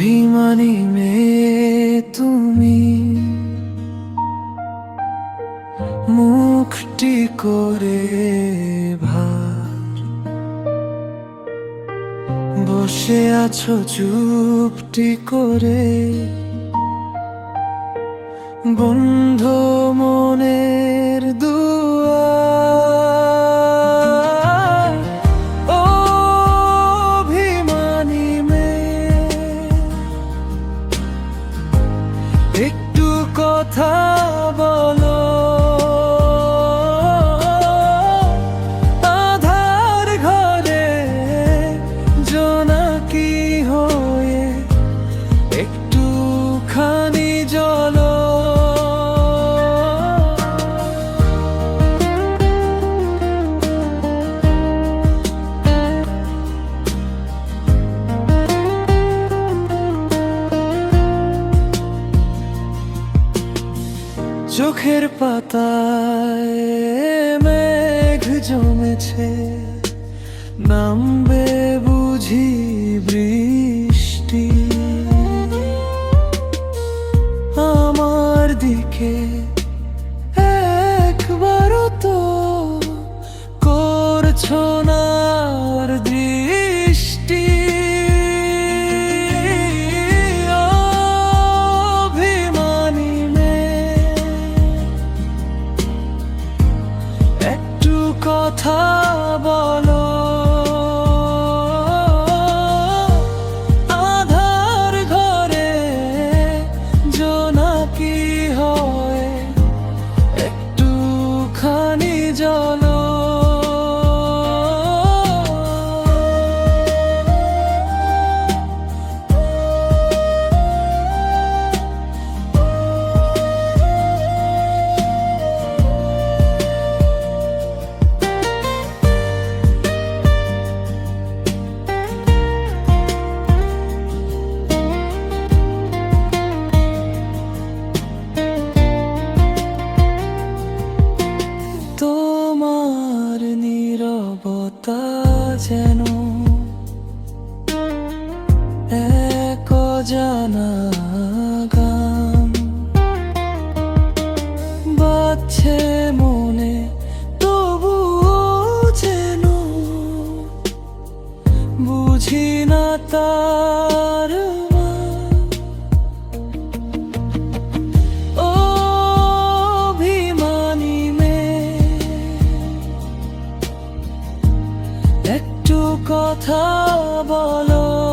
অভিমানী মেয়ে তুমি। মুখটি করে ভার। বসে আছো চুপটি করে। বন্ধ মনের দুয়ার একটু কথা বলো। চোখের পাতায় মেঘ জমেছে নামবে এক জানা গান। মনে তবু যেন বুঝি না তার একটু কথা বলো।